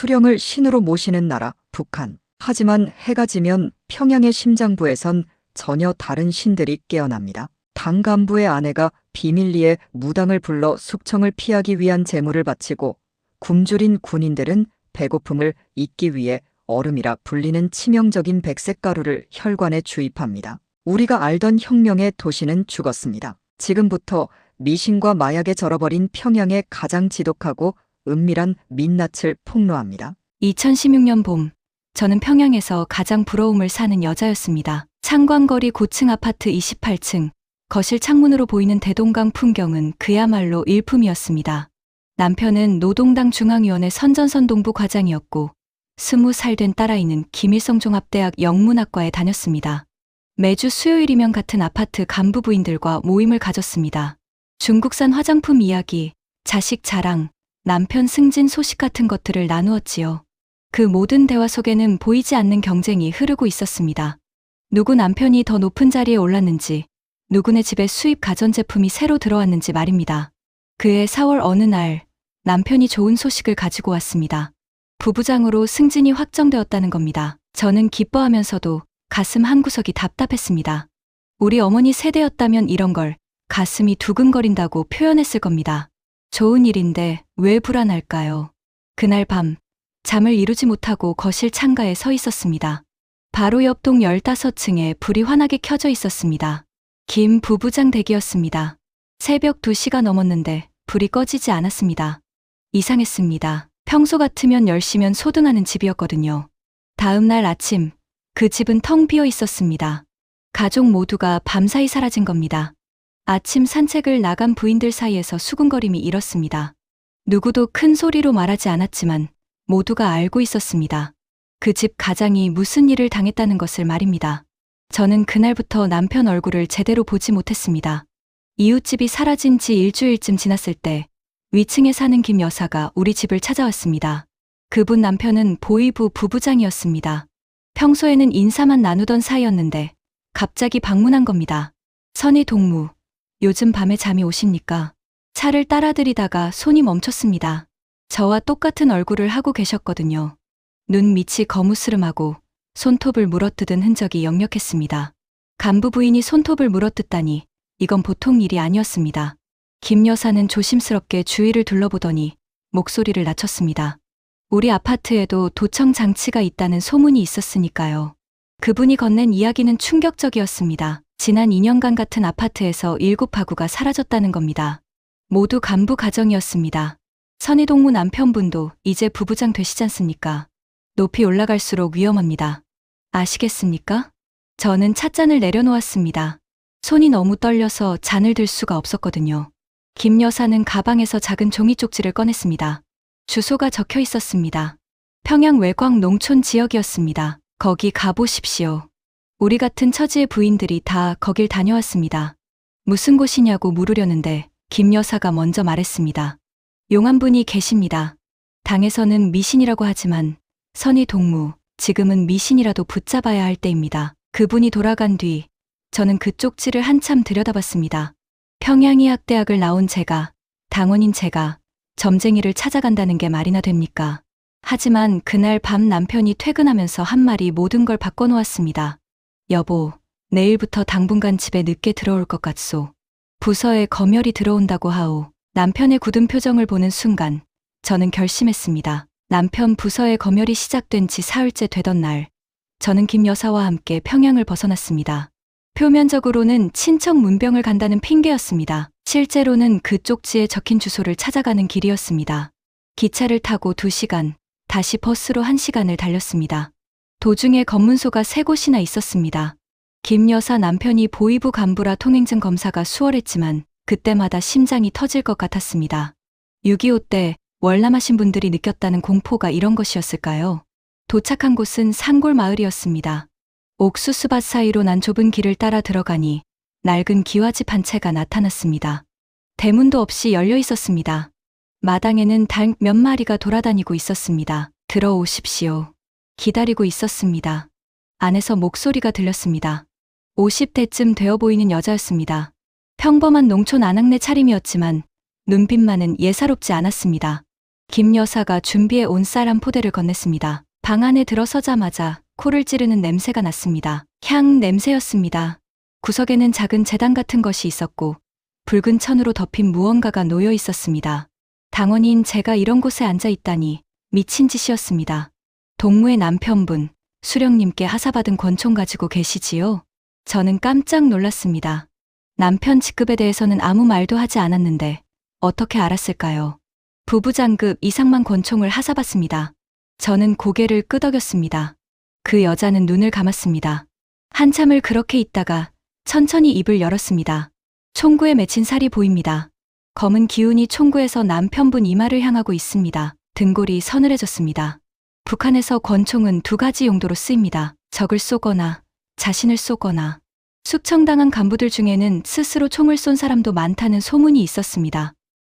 수령을 신으로 모시는 나라 북한. 하지만 해가 지면 평양의 심장부에선 전혀 다른 신들이 깨어납니다. 당 간부의 아내가 비밀리에 무당을 불러 숙청을 피하기 위한 제물을 바치고 굶주린 군인들은 배고픔을 잊기 위해 얼음이라 불리는 치명적인 백색 가루를 혈관에 주입합니다. 우리가 알던 혁명의 도시는 죽었습니다. 지금부터 미신과 마약에 절어버린 평양의 가장 지독하고 은밀한 민낯을 폭로합니다. 2016년 봄, 저는 평양에서 가장 부러움을 사는 여자였습니다. 창광거리 고층 아파트 28층, 거실 창문으로 보이는 대동강 풍경은 그야말로 일품이었습니다. 남편은 노동당 중앙위원회 선전선동부 과장이었고, 스무 살된 딸아이는 김일성 종합대학 영문학과에 다녔습니다. 매주 수요일이면 같은 아파트 간부 부인들과 모임을 가졌습니다. 중국산 화장품 이야기, 자식 자랑, 남편 승진 소식 같은 것들을 나누었지요. 그 모든 대화 속에는 보이지 않는 경쟁이 흐르고 있었습니다. 누구 남편이 더 높은 자리에 올랐는지, 누구네 집에 수입 가전제품이 새로 들어왔는지 말입니다. 그해 4월 어느 날, 남편이 좋은 소식을 가지고 왔습니다. 부부장으로 승진이 확정되었다는 겁니다. 저는 기뻐하면서도 가슴 한구석이 답답했습니다. 우리 어머니 세대였다면 이런 걸 가슴이 두근거린다고 표현했을 겁니다. 좋은 일인데 왜 불안할까요? 그날 밤, 잠을 이루지 못하고 거실 창가에 서 있었습니다. 바로 옆동 15층에 불이 환하게 켜져 있었습니다. 김 부부장 댁이었습니다. 새벽 2시가 넘었는데 불이 꺼지지 않았습니다. 이상했습니다. 평소 같으면 10시면 소등하는 집이었거든요. 다음 날 아침, 그 집은 텅 비어 있었습니다. 가족 모두가 밤사이 사라진 겁니다. 아침 산책을 나간 부인들 사이에서 수군거림이 일었습니다. 누구도 큰 소리로 말하지 않았지만 모두가 알고 있었습니다. 그 집 가장이 무슨 일을 당했다는 것을 말입니다. 저는 그날부터 남편 얼굴을 제대로 보지 못했습니다. 이웃집이 사라진 지 일주일쯤 지났을 때 위층에 사는 김 여사가 우리 집을 찾아왔습니다. 그분 남편은 보이부 부부장이었습니다. 평소에는 인사만 나누던 사이였는데 갑자기 방문한 겁니다. 선희 동무, 요즘 밤에 잠이 오십니까? 차를 따라들이다가 손이 멈췄습니다. 저와 똑같은 얼굴을 하고 계셨거든요. 눈 밑이 거무스름하고 손톱을 물어뜯은 흔적이 역력했습니다. 간부 부인이 손톱을 물어뜯다니 이건 보통 일이 아니었습니다. 김 여사는 조심스럽게 주위를 둘러보더니 목소리를 낮췄습니다. 우리 아파트에도 도청 장치가 있다는 소문이 있었으니까요. 그분이 건넨 이야기는 충격적이었습니다. 지난 2년간 같은 아파트에서 일곱 가구가 사라졌다는 겁니다. 모두 간부 가정이었습니다. 선희동무 남편분도 이제 부부장 되시지 않습니까? 높이 올라갈수록 위험합니다. 아시겠습니까? 저는 찻잔을 내려놓았습니다. 손이 너무 떨려서 잔을 들 수가 없었거든요. 김 여사는 가방에서 작은 종이 쪽지를 꺼냈습니다. 주소가 적혀 있었습니다. 평양 외곽 농촌 지역이었습니다. 거기 가보십시오. 우리 같은 처지의 부인들이 다 거길 다녀왔습니다. 무슨 곳이냐고 물으려는데 김 여사가 먼저 말했습니다. 용한 분이 계십니다. 당에서는 미신이라고 하지만 선의 동무, 지금은 미신이라도 붙잡아야 할 때입니다. 그분이 돌아간 뒤 저는 그 쪽지를 한참 들여다봤습니다. 평양의학대학을 나온 제가, 당원인 제가 점쟁이를 찾아간다는 게 말이나 됩니까? 하지만 그날 밤 남편이 퇴근하면서 한 말이 모든 걸 바꿔놓았습니다. 여보, 내일부터 당분간 집에 늦게 들어올 것 같소. 부서에 검열이 들어온다고 하오. 남편의 굳은 표정을 보는 순간 저는 결심했습니다. 남편 부서의 검열이 시작된 지 사흘째 되던 날, 저는 김 여사와 함께 평양을 벗어났습니다. 표면적으로는 친척 문병을 간다는 핑계였습니다. 실제로는 그 쪽지에 적힌 주소를 찾아가는 길이었습니다. 기차를 타고 2시간, 다시 버스로 1시간을 달렸습니다. 도중에 검문소가 세 곳이나 있었습니다. 김 여사 남편이 보이부 간부라 통행증 검사가 수월했지만 그때마다 심장이 터질 것 같았습니다. 6.25 때 월남하신 분들이 느꼈다는 공포가 이런 것이었을까요? 도착한 곳은 산골 마을이었습니다. 옥수수밭 사이로 난 좁은 길을 따라 들어가니 낡은 기와집 한 채가 나타났습니다. 대문도 없이 열려 있었습니다. 마당에는 닭 몇 마리가 돌아다니고 있었습니다. 들어오십시오. 기다리고 있었습니다. 안에서 목소리가 들렸습니다. 50대쯤 되어 보이는 여자였습니다. 평범한 농촌 아낙네 차림이었지만 눈빛만은 예사롭지 않았습니다. 김 여사가 준비해 온 쌀 한 포대를 건넸습니다. 방 안에 들어서자마자 코를 찌르는 냄새가 났습니다. 향 냄새였습니다. 구석에는 작은 재단 같은 것이 있었고 붉은 천으로 덮인 무언가가 놓여 있었습니다. 당원인 제가 이런 곳에 앉아 있다니 미친 짓이었습니다. 동무의 남편분, 수령님께 하사받은 권총 가지고 계시지요? 저는 깜짝 놀랐습니다. 남편 직급에 대해서는 아무 말도 하지 않았는데 어떻게 알았을까요? 부부장급 이상만 권총을 하사받습니다. 저는 고개를 끄덕였습니다. 그 여자는 눈을 감았습니다. 한참을 그렇게 있다가 천천히 입을 열었습니다. 총구에 맺힌 살이 보입니다. 검은 기운이 총구에서 남편분 이마를 향하고 있습니다. 등골이 서늘해졌습니다. 북한에서 권총은 두 가지 용도로 쓰입니다. 적을 쏘거나 자신을 쏘거나 숙청당한 간부들 중에는 스스로 총을 쏜 사람도 많다는 소문이 있었습니다.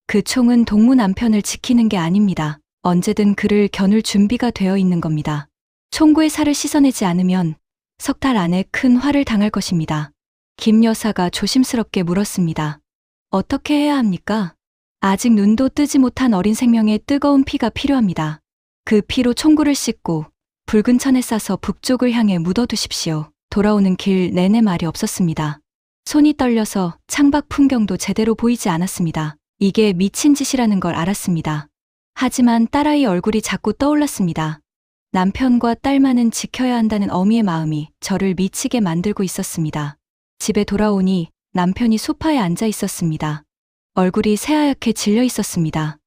그 총은 동무 남편을 지키는 게 아닙니다. 언제든 그를 겨눌 준비가 되어 있는 겁니다. 총구의 살을 씻어내지 않으면 석 달 안에 큰 화를 당할 것입니다. 김 여사가 조심스럽게 물었습니다. 어떻게 해야 합니까? 아직 눈도 뜨지 못한 어린 생명의 뜨거운 피가 필요합니다. 그 피로 총구를 씻고 붉은 천에 싸서 북쪽을 향해 묻어두십시오. 돌아오는 길 내내 말이 없었습니다. 손이 떨려서 창밖 풍경도 제대로 보이지 않았습니다. 이게 미친 짓이라는 걸 알았습니다. 하지만 딸아이 얼굴이 자꾸 떠올랐습니다. 남편과 딸만은 지켜야 한다는 어미의 마음이 저를 미치게 만들고 있었습니다. 집에 돌아오니 남편이 소파에 앉아 있었습니다. 얼굴이 새하얗게 질려 있었습니다.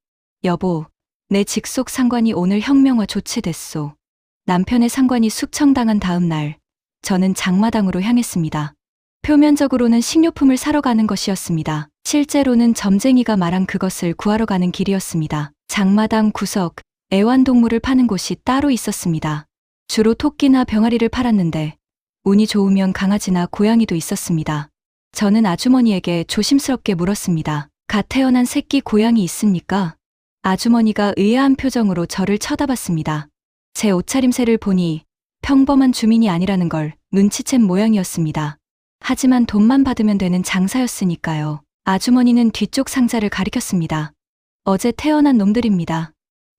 여보, 내 직속 상관이 오늘 혁명화 조치됐소. 남편의 상관이 숙청당한 다음 날, 저는 장마당으로 향했습니다. 표면적으로는 식료품을 사러 가는 것이었습니다. 실제로는 점쟁이가 말한 그것을 구하러 가는 길이었습니다. 장마당 구석, 애완동물을 파는 곳이 따로 있었습니다. 주로 토끼나 병아리를 팔았는데, 운이 좋으면 강아지나 고양이도 있었습니다. 저는 아주머니에게 조심스럽게 물었습니다. 갓 태어난 새끼 고양이 있습니까? 아주머니가 의아한 표정으로 저를 쳐다봤습니다. 제 옷차림새를 보니 평범한 주민이 아니라는 걸 눈치챈 모양이었습니다. 하지만 돈만 받으면 되는 장사였으니까요. 아주머니는 뒤쪽 상자를 가리켰습니다. 어제 태어난 놈들입니다.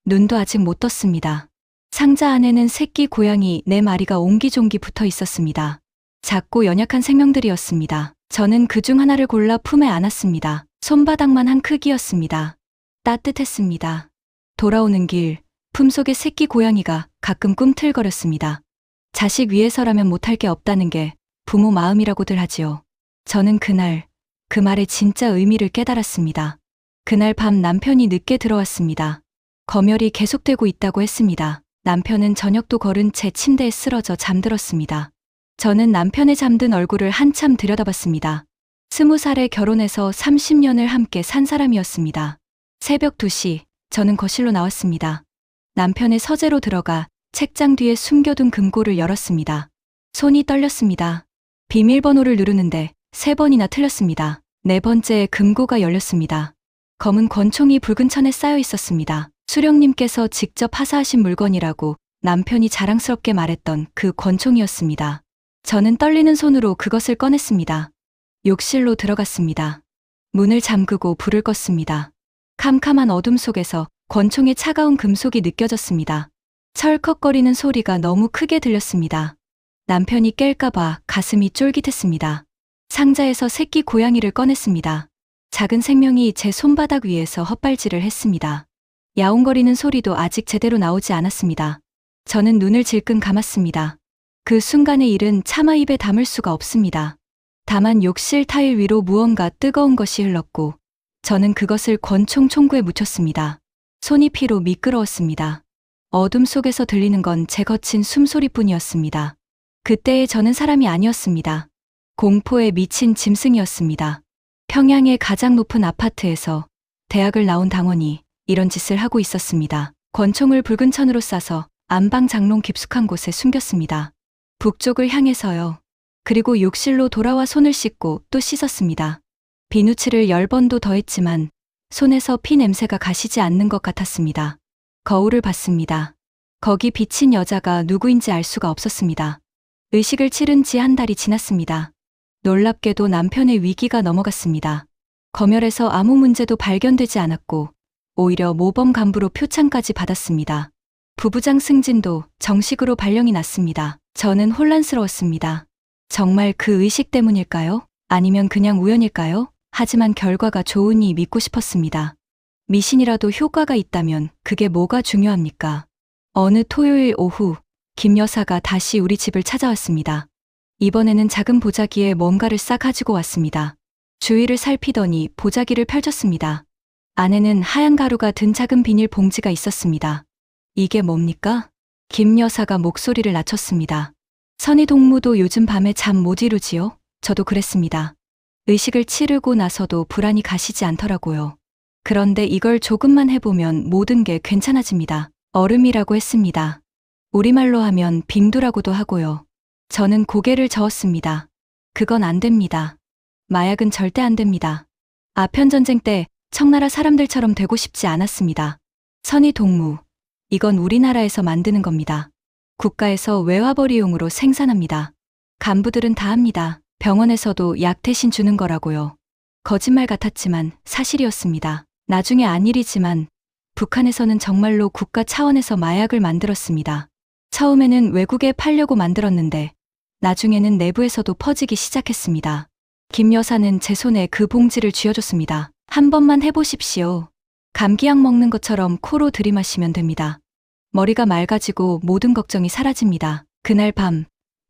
눈도 아직 못 떴습니다. 상자 안에는 새끼 고양이 네 마리가 옹기종기 붙어 있었습니다. 작고 연약한 생명들이었습니다. 저는 그 중 하나를 골라 품에 안았습니다. 손바닥만 한 크기였습니다. 따뜻했습니다. 돌아오는 길, 품속의 새끼 고양이가 가끔 꿈틀거렸습니다. 자식 위해서라면 못할 게 없다는 게 부모 마음이라고들 하지요. 저는 그날, 그 말의 진짜 의미를 깨달았습니다. 그날 밤 남편이 늦게 들어왔습니다. 검열이 계속되고 있다고 했습니다. 남편은 저녁도 걸은 채 침대에 쓰러져 잠들었습니다. 저는 남편의 잠든 얼굴을 한참 들여다봤습니다. 스무 살에 결혼해서 30년을 함께 산 사람이었습니다. 새벽 2시, 저는 거실로 나왔습니다. 남편의 서재로 들어가 책장 뒤에 숨겨둔 금고를 열었습니다. 손이 떨렸습니다. 비밀번호를 누르는데 세 번이나 틀렸습니다. 네 번째에 금고가 열렸습니다. 검은 권총이 붉은 천에 쌓여 있었습니다. 수령님께서 직접 하사하신 물건이라고 남편이 자랑스럽게 말했던 그 권총이었습니다. 저는 떨리는 손으로 그것을 꺼냈습니다. 욕실로 들어갔습니다. 문을 잠그고 불을 껐습니다. 캄캄한 어둠 속에서 권총의 차가운 금속이 느껴졌습니다. 철컥거리는 소리가 너무 크게 들렸습니다. 남편이 깰까봐 가슴이 쫄깃했습니다. 상자에서 새끼 고양이를 꺼냈습니다. 작은 생명이 제 손바닥 위에서 헛발질을 했습니다. 야옹거리는 소리도 아직 제대로 나오지 않았습니다. 저는 눈을 질끈 감았습니다. 그 순간의 일은 차마 입에 담을 수가 없습니다. 다만 욕실 타일 위로 무언가 뜨거운 것이 흘렀고 저는 그것을 권총 총구에 묻혔습니다. 손이 피로 미끄러웠습니다. 어둠 속에서 들리는 건 제 거친 숨소리뿐이었습니다. 그때의 저는 사람이 아니었습니다. 공포에 미친 짐승이었습니다. 평양의 가장 높은 아파트에서 대학을 나온 당원이 이런 짓을 하고 있었습니다. 권총을 붉은 천으로 싸서 안방 장롱 깊숙한 곳에 숨겼습니다. 북쪽을 향해서요. 그리고 욕실로 돌아와 손을 씻고 또 씻었습니다. 비누칠을 열 번도 더 했지만 손에서 피 냄새가 가시지 않는 것 같았습니다. 거울을 봤습니다. 거기 비친 여자가 누구인지 알 수가 없었습니다. 의식을 치른 지 한 달이 지났습니다. 놀랍게도 남편의 위기가 넘어갔습니다. 검열에서 아무 문제도 발견되지 않았고 오히려 모범 간부로 표창까지 받았습니다. 부부장 승진도 정식으로 발령이 났습니다. 저는 혼란스러웠습니다. 정말 그 의식 때문일까요? 아니면 그냥 우연일까요? 하지만 결과가 좋으니 믿고 싶었습니다. 미신이라도 효과가 있다면 그게 뭐가 중요합니까? 어느 토요일 오후, 김 여사가 다시 우리 집을 찾아왔습니다. 이번에는 작은 보자기에 뭔가를 싸 가지고 왔습니다. 주위를 살피더니 보자기를 펼쳤습니다. 안에는 하얀 가루가 든 작은 비닐 봉지가 있었습니다. 이게 뭡니까? 김 여사가 목소리를 낮췄습니다. 선희 동무도 요즘 밤에 잠 못 이루지요? 저도 그랬습니다. 의식을 치르고 나서도 불안이 가시지 않더라고요. 그런데 이걸 조금만 해보면 모든 게 괜찮아집니다. 얼음이라고 했습니다. 우리말로 하면 빙두라고도 하고요. 저는 고개를 저었습니다. 그건 안 됩니다. 마약은 절대 안 됩니다. 아편전쟁 때 청나라 사람들처럼 되고 싶지 않았습니다. 선희 동무. 이건 우리나라에서 만드는 겁니다. 국가에서 외화벌이용으로 생산합니다. 간부들은 다 합니다. 병원에서도 약 대신 주는 거라고요. 거짓말 같았지만 사실이었습니다. 나중에 안 일이지만 북한에서는 정말로 국가 차원에서 마약을 만들었습니다. 처음에는 외국에 팔려고 만들었는데 나중에는 내부에서도 퍼지기 시작했습니다. 김 여사는 제 손에 그 봉지를 쥐어줬습니다. 한 번만 해보십시오. 감기약 먹는 것처럼 코로 들이마시면 됩니다. 머리가 맑아지고 모든 걱정이 사라집니다. 그날 밤,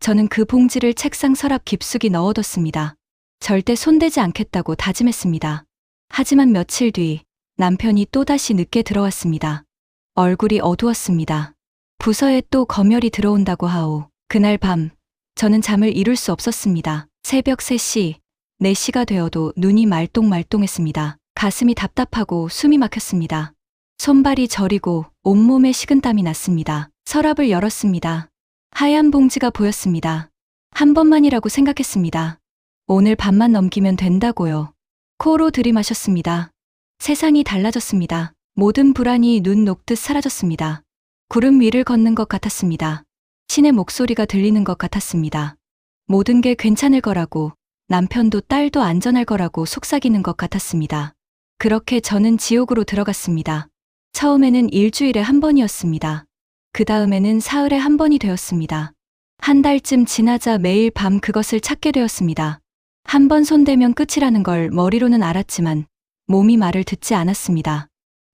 저는 그 봉지를 책상 서랍 깊숙이 넣어뒀습니다. 절대 손대지 않겠다고 다짐했습니다. 하지만 며칠 뒤 남편이 또다시 늦게 들어왔습니다. 얼굴이 어두웠습니다. 부서에 또 검열이 들어온다고 하오. 그날 밤, 저는 잠을 이룰 수 없었습니다. 새벽 3시, 4시가 되어도 눈이 말똥말똥했습니다. 가슴이 답답하고 숨이 막혔습니다. 손발이 저리고 온몸에 식은땀이 났습니다. 서랍을 열었습니다. 하얀 봉지가 보였습니다. 한 번만이라고 생각했습니다. 오늘 밤만 넘기면 된다고요. 코로 들이마셨습니다. 세상이 달라졌습니다. 모든 불안이 눈 녹듯 사라졌습니다. 구름 위를 걷는 것 같았습니다. 신의 목소리가 들리는 것 같았습니다. 모든 게 괜찮을 거라고, 남편도 딸도 안전할 거라고 속삭이는 것 같았습니다. 그렇게 저는 지옥으로 들어갔습니다. 처음에는 일주일에 한 번이었습니다. 그 다음에는 사흘에 한 번이 되었습니다. 한 달쯤 지나자 매일 밤 그것을 찾게 되었습니다. 한 번 손대면 끝이라는 걸 머리로는 알았지만 몸이 말을 듣지 않았습니다.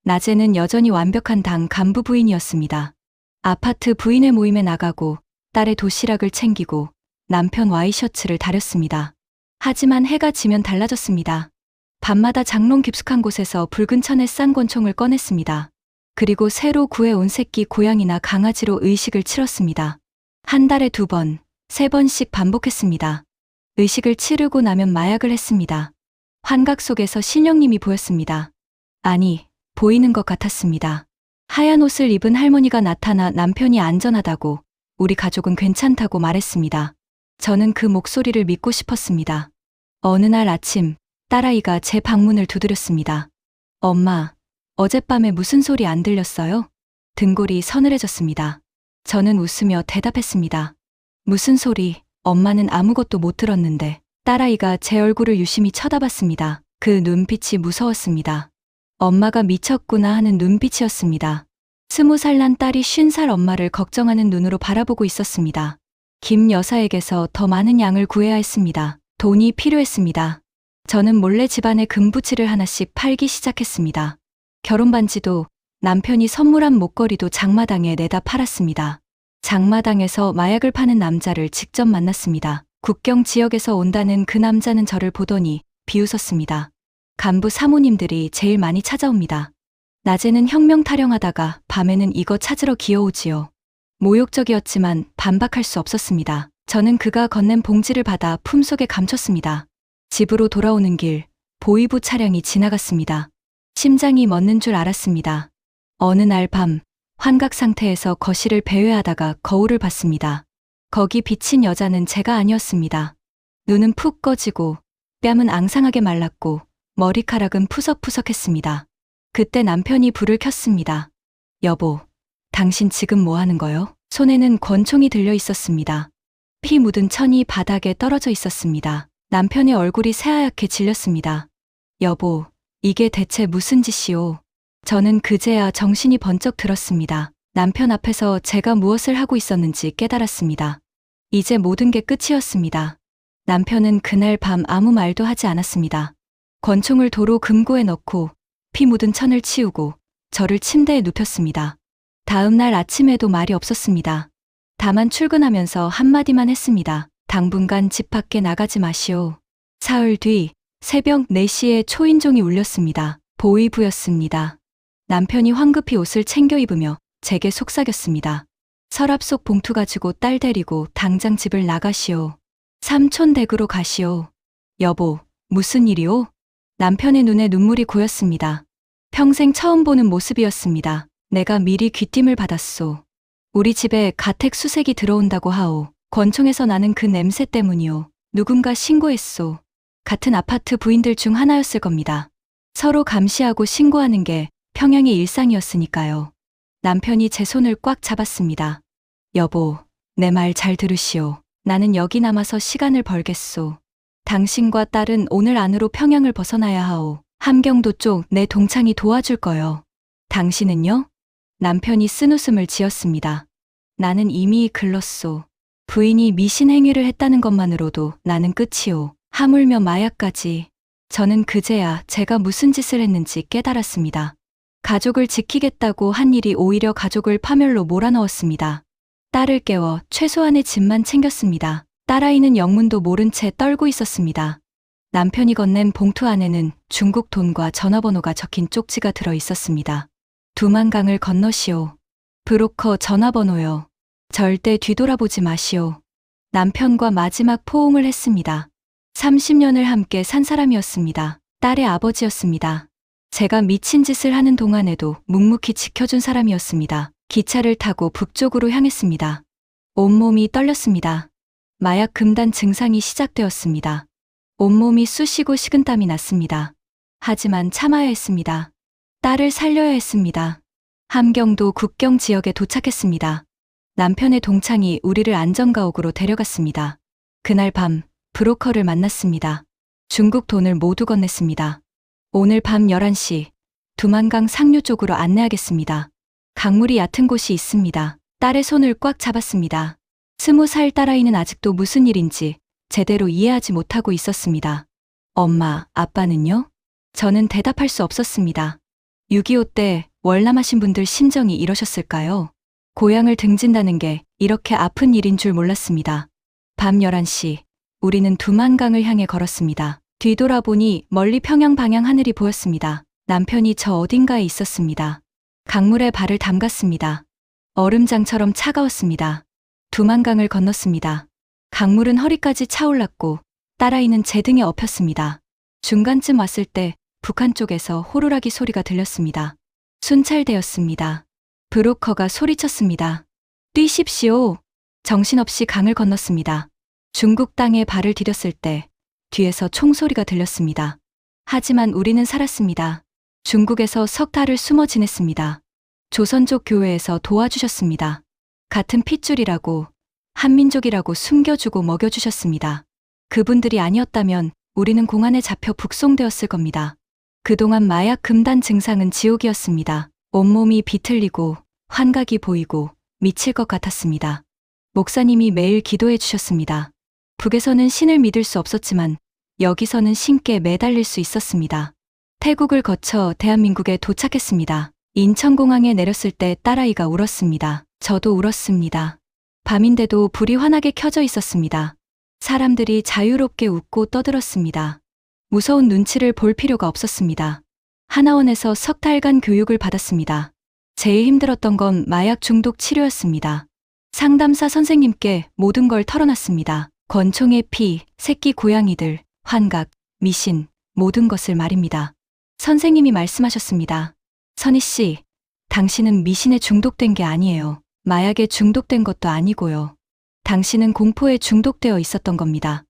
낮에는 여전히 완벽한 당 간부 부인이었습니다. 아파트 부인의 모임에 나가고 딸의 도시락을 챙기고 남편 와이셔츠를 다렸습니다. 하지만 해가 지면 달라졌습니다. 밤마다 장롱 깊숙한 곳에서 붉은 천에 싼 권총을 꺼냈습니다. 그리고 새로 구해온 새끼 고양이나 강아지로 의식을 치렀습니다. 한 달에 두 번, 세 번씩 반복했습니다. 의식을 치르고 나면 마약을 했습니다. 환각 속에서 신령님이 보였습니다. 아니, 보이는 것 같았습니다. 하얀 옷을 입은 할머니가 나타나 남편이 안전하다고, 우리 가족은 괜찮다고 말했습니다. 저는 그 목소리를 믿고 싶었습니다. 어느 날 아침, 딸아이가 제 방문을 두드렸습니다. 엄마, 어젯밤에 무슨 소리 안 들렸어요? 등골이 서늘해졌습니다. 저는 웃으며 대답했습니다. 무슨 소리, 엄마는 아무것도 못 들었는데, 딸아이가 제 얼굴을 유심히 쳐다봤습니다. 그 눈빛이 무서웠습니다. 엄마가 미쳤구나 하는 눈빛이었습니다. 스무 살 난 딸이 쉰 살 엄마를 걱정하는 눈으로 바라보고 있었습니다. 김 여사에게서 더 많은 양을 구해야 했습니다. 돈이 필요했습니다. 저는 몰래 집안에 금부치를 하나씩 팔기 시작했습니다. 결혼 반지도 남편이 선물한 목걸이도 장마당에 내다 팔았습니다. 장마당에서 마약을 파는 남자를 직접 만났습니다. 국경 지역에서 온다는 그 남자는 저를 보더니 비웃었습니다. 간부 사모님들이 제일 많이 찾아옵니다. 낮에는 혁명 타령하다가 밤에는 이거 찾으러 기어오지요. 모욕적이었지만 반박할 수 없었습니다. 저는 그가 건넨 봉지를 받아 품속에 감췄습니다. 집으로 돌아오는 길, 보이부 차량이 지나갔습니다. 심장이 멎는 줄 알았습니다. 어느 날 밤, 환각 상태에서 거실을 배회하다가 거울을 봤습니다. 거기 비친 여자는 제가 아니었습니다. 눈은 푹 꺼지고, 뺨은 앙상하게 말랐고, 머리카락은 푸석푸석했습니다. 그때 남편이 불을 켰습니다. 여보, 당신 지금 뭐 하는 거요? 손에는 권총이 들려 있었습니다. 피 묻은 천이 바닥에 떨어져 있었습니다. 남편의 얼굴이 새하얗게 질렸습니다. 여보, 이게 대체 무슨 짓이오? 저는 그제야 정신이 번쩍 들었습니다. 남편 앞에서 제가 무엇을 하고 있었는지 깨달았습니다. 이제 모든 게 끝이었습니다. 남편은 그날 밤 아무 말도 하지 않았습니다. 권총을 도로 금고에 넣고 피 묻은 천을 치우고 저를 침대에 눕혔습니다. 다음 날 아침에도 말이 없었습니다. 다만 출근하면서 한마디만 했습니다. 당분간 집 밖에 나가지 마시오. 사흘 뒤 새벽 4시에 초인종이 울렸습니다. 보이부였습니다. 남편이 황급히 옷을 챙겨 입으며 제게 속삭였습니다. 서랍 속 봉투 가지고 딸 데리고 당장 집을 나가시오. 삼촌 댁으로 가시오. 여보, 무슨 일이오? 남편의 눈에 눈물이 고였습니다. 평생 처음 보는 모습이었습니다. 내가 미리 귀띔을 받았소. 우리 집에 가택 수색이 들어온다고 하오. 권총에서 나는 그 냄새 때문이오. 누군가 신고했소. 같은 아파트 부인들 중 하나였을 겁니다. 서로 감시하고 신고하는 게 평양의 일상이었으니까요. 남편이 제 손을 꽉 잡았습니다. 여보, 내 말 잘 들으시오. 나는 여기 남아서 시간을 벌겠소. 당신과 딸은 오늘 안으로 평양을 벗어나야 하오. 함경도 쪽 내 동창이 도와줄 거요. 당신은요? 남편이 쓴 웃음을 지었습니다. 나는 이미 글렀소. 부인이 미신 행위를 했다는 것만으로도 나는 끝이오. 하물며 마약까지. 저는 그제야 제가 무슨 짓을 했는지 깨달았습니다. 가족을 지키겠다고 한 일이 오히려 가족을 파멸로 몰아넣었습니다. 딸을 깨워 최소한의 짐만 챙겼습니다. 딸아이는 영문도 모른 채 떨고 있었습니다. 남편이 건넨 봉투 안에는 중국 돈과 전화번호가 적힌 쪽지가 들어 있었습니다. 두만강을 건너시오. 브로커 전화번호요. 절대 뒤돌아보지 마시오. 남편과 마지막 포옹을 했습니다. 30년을 함께 산 사람이었습니다. 딸의 아버지였습니다. 제가 미친 짓을 하는 동안에도 묵묵히 지켜준 사람이었습니다. 기차를 타고 북쪽으로 향했습니다. 온몸이 떨렸습니다. 마약 금단 증상이 시작되었습니다. 온몸이 쑤시고 식은땀이 났습니다. 하지만 참아야 했습니다. 딸을 살려야 했습니다. 함경도 국경 지역에 도착했습니다. 남편의 동창이 우리를 안전가옥으로 데려갔습니다. 그날 밤 브로커를 만났습니다. 중국 돈을 모두 건넸습니다. 오늘 밤 11시 두만강 상류 쪽으로 안내하겠습니다. 강물이 얕은 곳이 있습니다. 딸의 손을 꽉 잡았습니다. 스무 살 딸아이는 아직도 무슨 일인지 제대로 이해하지 못하고 있었습니다. 엄마, 아빠는요? 저는 대답할 수 없었습니다. 6.25 때 월남하신 분들 심정이 이러셨을까요? 고향을 등진다는 게 이렇게 아픈 일인 줄 몰랐습니다. 밤 11시, 우리는 두만강을 향해 걸었습니다. 뒤돌아보니 멀리 평양 방향 하늘이 보였습니다. 남편이 저 어딘가에 있었습니다. 강물에 발을 담갔습니다. 얼음장처럼 차가웠습니다. 두만강을 건넜습니다. 강물은 허리까지 차올랐고 딸아이는 제 등에 엎였습니다. 중간쯤 왔을 때 북한 쪽에서 호루라기 소리가 들렸습니다. 순찰되었습니다. 브로커가 소리쳤습니다. 뛰십시오. 정신없이 강을 건넜습니다. 중국 땅에 발을 디뎠을 때 뒤에서 총소리가 들렸습니다. 하지만 우리는 살았습니다. 중국에서 석 달을 숨어 지냈습니다. 조선족 교회에서 도와주셨습니다. 같은 핏줄이라고 한민족이라고 숨겨주고 먹여주셨습니다. 그분들이 아니었다면 우리는 공안에 잡혀 북송되었을 겁니다. 그동안 마약 금단 증상은 지옥이었습니다. 온몸이 비틀리고 환각이 보이고 미칠 것 같았습니다. 목사님이 매일 기도해 주셨습니다. 북에서는 신을 믿을 수 없었지만 여기서는 신께 매달릴 수 있었습니다. 태국을 거쳐 대한민국에 도착했습니다. 인천공항에 내렸을 때 딸아이가 울었습니다. 저도 울었습니다. 밤인데도 불이 환하게 켜져 있었습니다. 사람들이 자유롭게 웃고 떠들었습니다. 무서운 눈치를 볼 필요가 없었습니다. 하나원에서 석 달간 교육을 받았습니다. 제일 힘들었던 건 마약 중독 치료였습니다. 상담사 선생님께 모든 걸 털어놨습니다. 권총의 피, 새끼 고양이들, 환각, 미신, 모든 것을 말입니다. 선생님이 말씀하셨습니다. 선희 씨, 당신은 미신에 중독된 게 아니에요. 마약에 중독된 것도 아니고요. 당신은 공포에 중독되어 있었던 겁니다.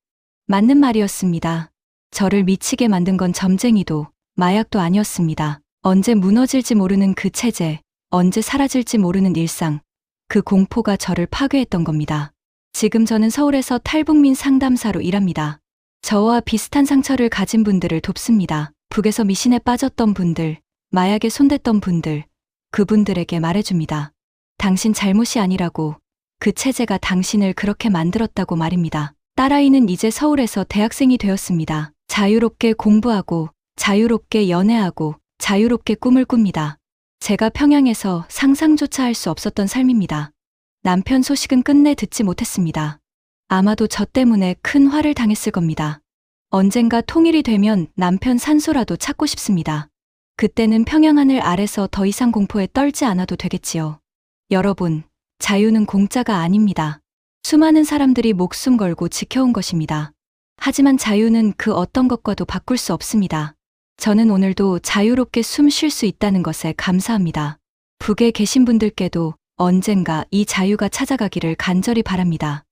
맞는 말이었습니다. 저를 미치게 만든 건 점쟁이도 마약도 아니었습니다. 언제 무너질지 모르는 그 체제, 언제 사라질지 모르는 일상, 그 공포가 저를 파괴했던 겁니다. 지금 저는 서울에서 탈북민 상담사로 일합니다. 저와 비슷한 상처를 가진 분들을 돕습니다. 북에서 미신에 빠졌던 분들, 마약에 손댔던 분들, 그분들에게 말해줍니다. 당신 잘못이 아니라고, 그 체제가 당신을 그렇게 만들었다고 말입니다. 딸아이는 이제 서울에서 대학생이 되었습니다. 자유롭게 공부하고, 자유롭게 연애하고, 자유롭게 꿈을 꿉니다. 제가 평양에서 상상조차 할 수 없었던 삶입니다. 남편 소식은 끝내 듣지 못했습니다. 아마도 저 때문에 큰 화를 당했을 겁니다. 언젠가 통일이 되면 남편 산소라도 찾고 싶습니다. 그때는 평양하늘 아래서 더 이상 공포에 떨지 않아도 되겠지요. 여러분, 자유는 공짜가 아닙니다. 수많은 사람들이 목숨 걸고 지켜온 것입니다. 하지만 자유는 그 어떤 것과도 바꿀 수 없습니다. 저는 오늘도 자유롭게 숨 쉴 수 있다는 것에 감사합니다. 북에 계신 분들께도 언젠가 이 자유가 찾아가기를 간절히 바랍니다.